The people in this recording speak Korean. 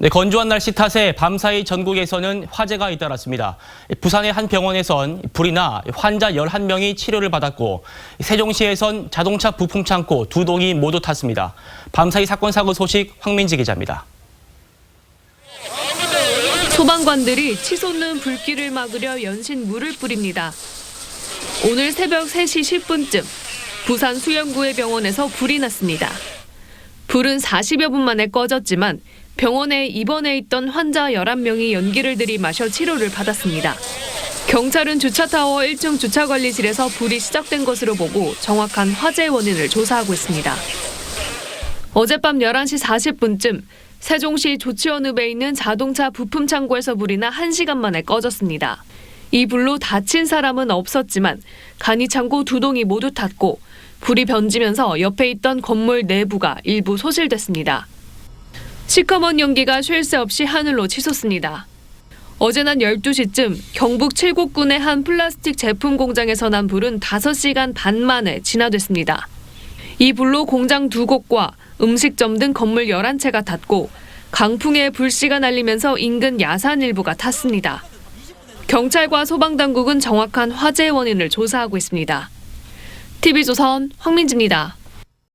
네, 건조한 날씨 탓에 밤사이 전국에서는 화재가 잇따랐습니다. 부산의 한 병원에선 불이 나 환자 11명이 치료를 받았고 세종시에선 자동차 부품 창고 두 동이 모두 탔습니다. 밤사이 사건 사고 소식 황민지 기자입니다. 소방관들이 치솟는 불길을 막으려 연신 물을 뿌립니다. 오늘 새벽 3시 10분쯤 부산 수영구의 병원에서 불이 났습니다. 불은 40여 분 만에 꺼졌지만 병원에 입원해 있던 환자 11명이 연기를 들이마셔 치료를 받았습니다. 경찰은 주차타워 1층 주차관리실에서 불이 시작된 것으로 보고 정확한 화재 원인을 조사하고 있습니다. 어젯밤 11시 40분쯤 세종시 조치원읍에 있는 자동차 부품 창고에서 불이 나 1시간 만에 꺼졌습니다. 이 불로 다친 사람은 없었지만 간이 창고 두 동이 모두 탔고 불이 번지면서 옆에 있던 건물 내부가 일부 소실됐습니다. 시커먼 연기가 쉴 새 없이 하늘로 치솟습니다. 어제 낮 12시쯤 경북 칠곡군의 한 플라스틱 제품 공장에서 난 불은 5시간 반 만에 진화됐습니다. 이 불로 공장 두 곳과 음식점 등 건물 11채가 탔고 강풍에 불씨가 날리면서 인근 야산 일부가 탔습니다. 경찰과 소방당국은 정확한 화재 원인을 조사하고 있습니다. TV조선 황민지입니다.